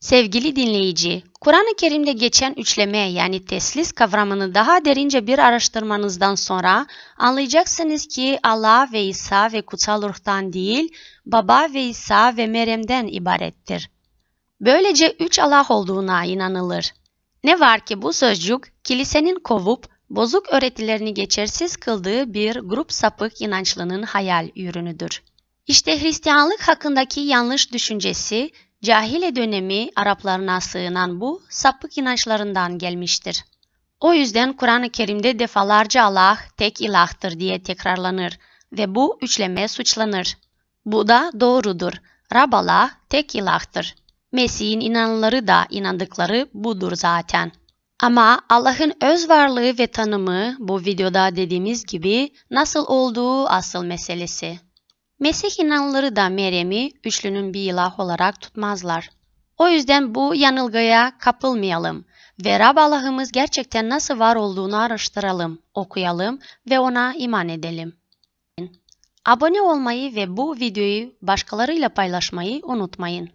Sevgili dinleyici, Kur'an-ı Kerim'de geçen üçleme yani teslis kavramını daha derince bir araştırmanızdan sonra anlayacaksınız ki Allah ve İsa ve kutsal ruhtan değil, Baba ve İsa ve Meryem'den ibarettir. Böylece üç Allah olduğuna inanılır. Ne var ki bu sözcük kilisenin kovup bozuk öğretilerini geçersiz kıldığı bir grup sapık inançlının hayal ürünüdür. İşte Hristiyanlık hakkındaki yanlış düşüncesi cahile dönemi Araplarına sığınan bu sapık inançlarından gelmiştir. O yüzden Kur'an-ı Kerim'de defalarca Allah tek ilahtır diye tekrarlanır ve bu üçleme suçlanır. Bu da doğrudur. Rab Allah tek ilahtır. Mesih'in inananları da inandıkları budur zaten. Ama Allah'ın öz varlığı ve tanımı bu videoda dediğimiz gibi nasıl olduğu asıl meselesi. Mesih inananları da Meryem'i üçlünün bir ilah olarak tutmazlar. O yüzden bu yanılgıya kapılmayalım ve Rab Allah'ımız gerçekten nasıl var olduğunu araştıralım, okuyalım ve ona iman edelim. Abone olmayı ve bu videoyu başkalarıyla paylaşmayı unutmayın.